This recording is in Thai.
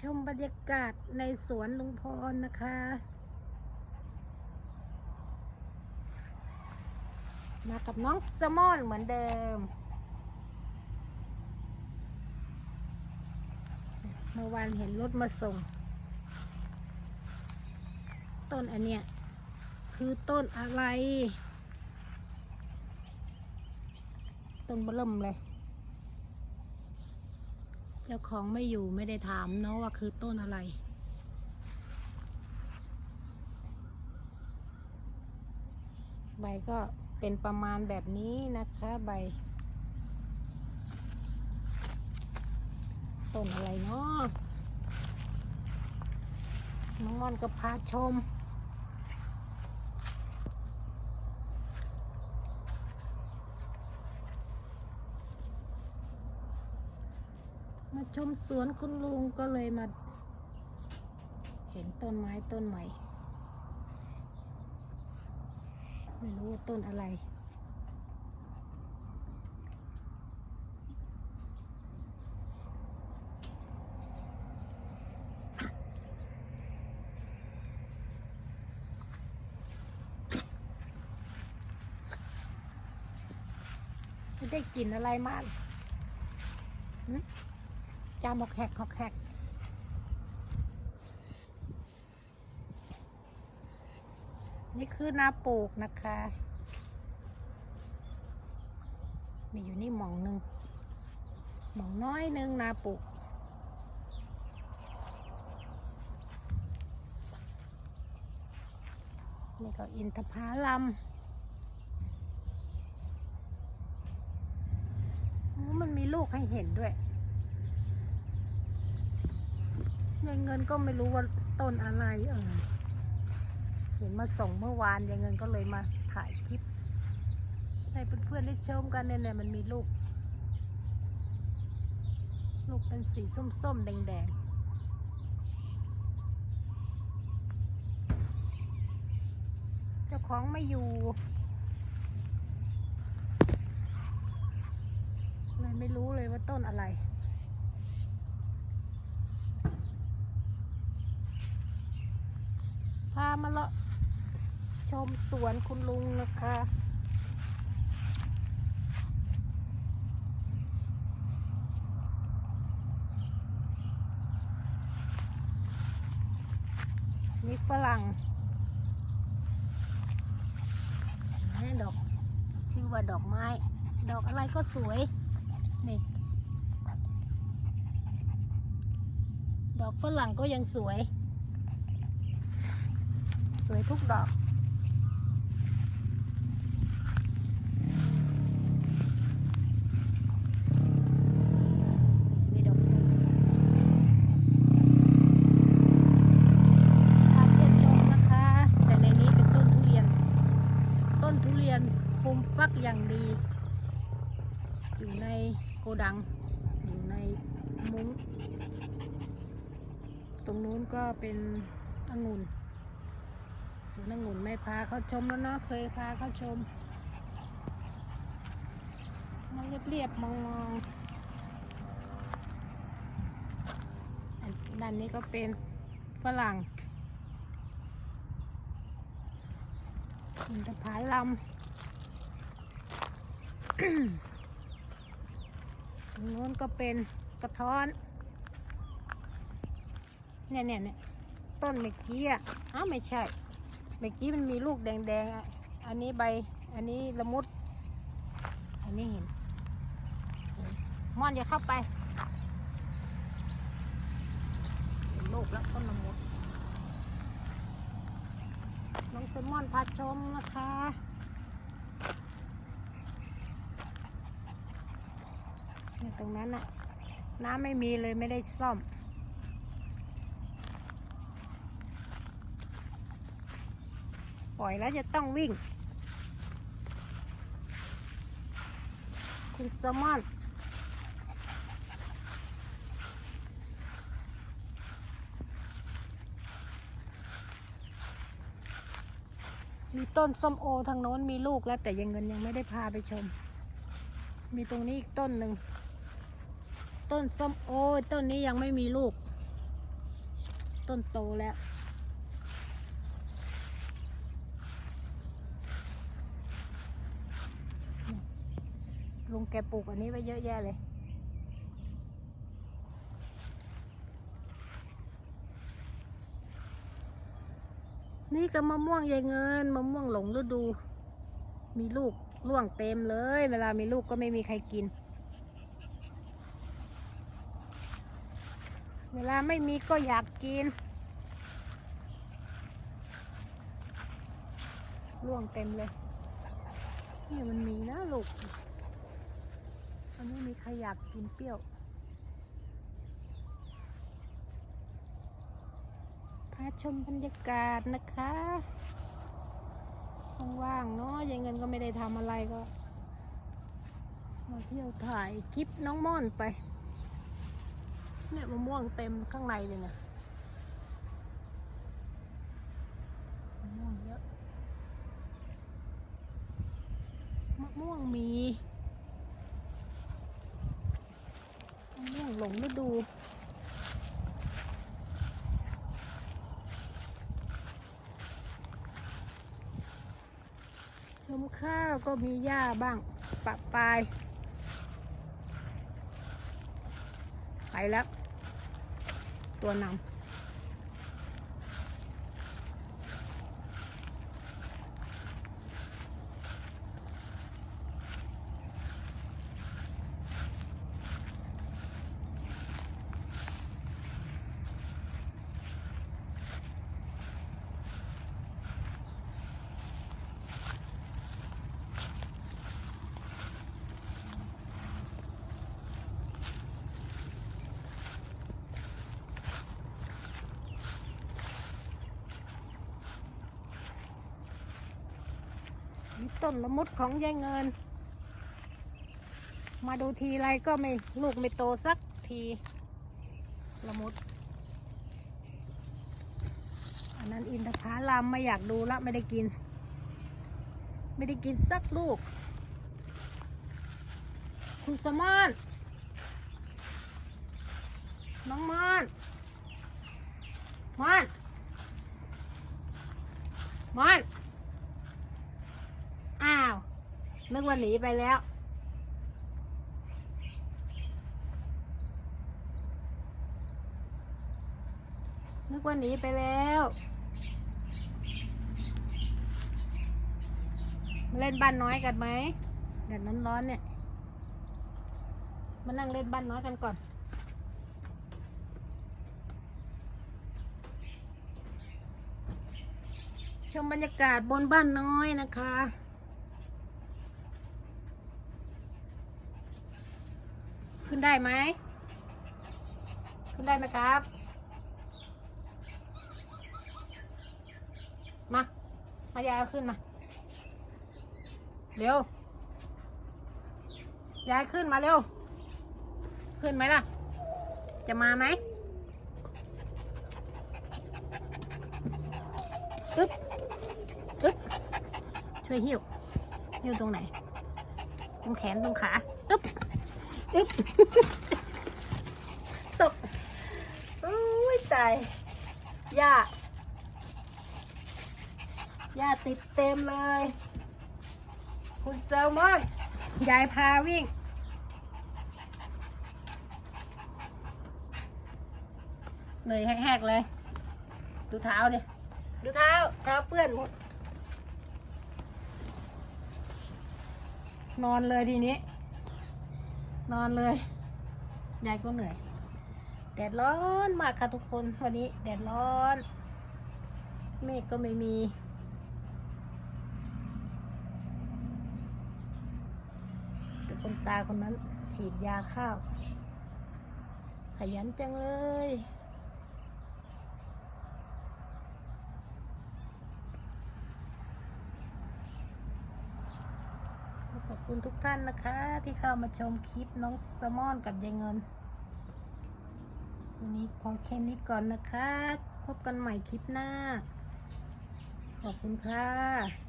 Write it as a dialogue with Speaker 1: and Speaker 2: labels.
Speaker 1: ชมบรรยากาศในสวนลุงพรนะคะ มากับน้องสมอนเหมือนเดิม เมื่อวานเห็นรถมาส่ง ต้นอันเนี้ยคือต้นอะไร ต้นเบล่มเลย เจ้าของไม่อยู่ไม่ได้ถามเนาะว่าคือต้นอะไร ใบก็เป็นประมาณแบบนี้นะคะใบ ต้นอะไรเนาะน้องม่อนก็พาชม มาชมสวนคุณลุงก็เลยมา เห็นต้นไม้ต้นใหม่ ไม่รู้ว่าต้นอะไรไม่ได้กลิ่นอะไรมาก จามอกแขกขอกแขกนี่คือนาปลูกนะคะ มีอยู่นี่หมองหนึ่งหมองน้อยหนึ่งนาปลูกนี่ก็อินทผลัมโอ้มันมีลูกให้เห็นด้วย เงินเงินก็ไม่รู้ว่าต้นอะไรเออเห็นมาส่งเมื่อวานยายเงินก็เลยมาถ่ายคลิป ให้เพื่อนๆได้ชมกันเนี่ยเนี่ยมันมีลูก ลูกเป็นสีส้มๆ แดงๆเจ้าของไม่อยู่เลยไม่รู้เลยว่าต้นอะไรามาละชมสวนคุณลุงนะคะนี่ฝรั่งนี่ดอก ชื่อว่าดอกไม้ ดอกอะไรก็สวย นี่ ดอกฝรั่งก็ยังสวย สวยทุกดอกนี่ดอกตูมพาเทียวชมนะคะแต่ในนี้เป็นต้นทุเรียนต้นทุเรียนฟูมฟักอย่างดี อยู่ในโกดัง อยู่ในมุ้ง ตรงนู้นก็เป็นองุ่น สวนองุ่นไม่พาเขาชมแล้วเนาะเคยพาเขาชมมันเรียบๆมองๆอนด้านนี้ก็เป็นฝรั่งอินทผลัมตรงนู้นก็เป็นกระท้อน เนี่ยเนี่ยเนี่ยต้นเมื่อกี้อะอ้าวไม่ใช่ เมื่อกี้มันมีลูกแดงๆ อันนี้ใบ อันนี้ละมุด อันนี้เห็น ม่อนอย่าเข้าไปลูกแล้วต้นละมุด น้องเซมอนพาชมนะคะเนี่ยตรงนั้นน่ะ น้ำไม่มีเลยไม่ได้ซ่อม ปล่อยแล้วจะต้องวิ่ง คุณแซลมอนมีต้นส้มโอทางโน้นมีลูกแล้วแต่ยังเงินยังไม่ได้พาไปชม มีตรงนี้อีกต้นหนึ่ง ต้นส้มโอต้นนี้ยังไม่มีลูก ต้นโตแล้ว ลุงแกปลูกอันนี้ไว้เยอะแยะเลย นี่ก็มะม่วงยายเงินมะม่วงหลงฤดู มีลูกร่วงเต็มเลย เวลามีลูกก็ไม่มีใครกิน เวลาไม่มีก็อยากกินร่วงเต็มเลย นี่มันมีนะลูก มันไม่มีใครอยากกินเปรี้ยว พาชมบรรยากาศนะคะว่างๆเนาะยายเงินก็ไม่ได้ทำอะไรก็ มาเที่ยวถ่ายคลิปน้องม่อนไป เนี่ยมะม่วงเต็มข้างในเลยนี่ยมะม่วงเยอะ มะม่วงมีมะม่วงหลงฤดู ชม ข้าวก็มีหญ้าบ้างปะปลาย ไปแล้ว ตัวนำ ต้นละมุดของยายเงิน มาดูทีไรก็ไม่ลูกไม่โตสักทีละมุด อันนั้นอินทผลามไม่อยากดูละไม่ได้กิน ไม่ได้กินสักลูก คุณสมานน้องมานมานมาน อ้าว นึกว่าหนีไปแล้ว นึกว่าหนีไปแล้ว เล่นบ้านน้อยกันไหมแดดร้อนๆเนี่ย มานั่งเล่นบ้านน้อยกันก่อน ชมบรรยากาศบนบ้านน้อยนะคะ ขึ้น ได้ไหมขึ้นได้ไหมครับ มา มายายเอาขึ้นมา เร็ว ยายขึ้นมาเร็ว ขึ้นไหมล่ะ จะมาไหมอึ๊บอึ๊บช่วยหิ้วหิ้วตรงไหน ตรงแขนตรงขา อึ๊บ อึ๊บตกโอ้ยตายหญ้าหญ้าติดเต็มเลย คุณแซลมอน ยายพาวิ่งเหนื่อยแหกๆเลย ดูเท้าดิ ดูเท้า เท้าเปื้อนหมด นอนเลยทีนี้ นอนเลย ยายก็เหนื่อย แดดร้อนมากค่ะทุกคนวันนี้ แดดร้อน เมฆก็ไม่มี คนตาคนนั้นฉีดยาข้าว ขยันจังเลย อบคุณทุกท่านนะคะ ที่เข้ามาชมคลิปน้องสมอนกับยายเงิน วันนี้พอแค่นี้ก่อนนะคะ พบกันใหม่คลิปหน้า ขอบคุณค่ะ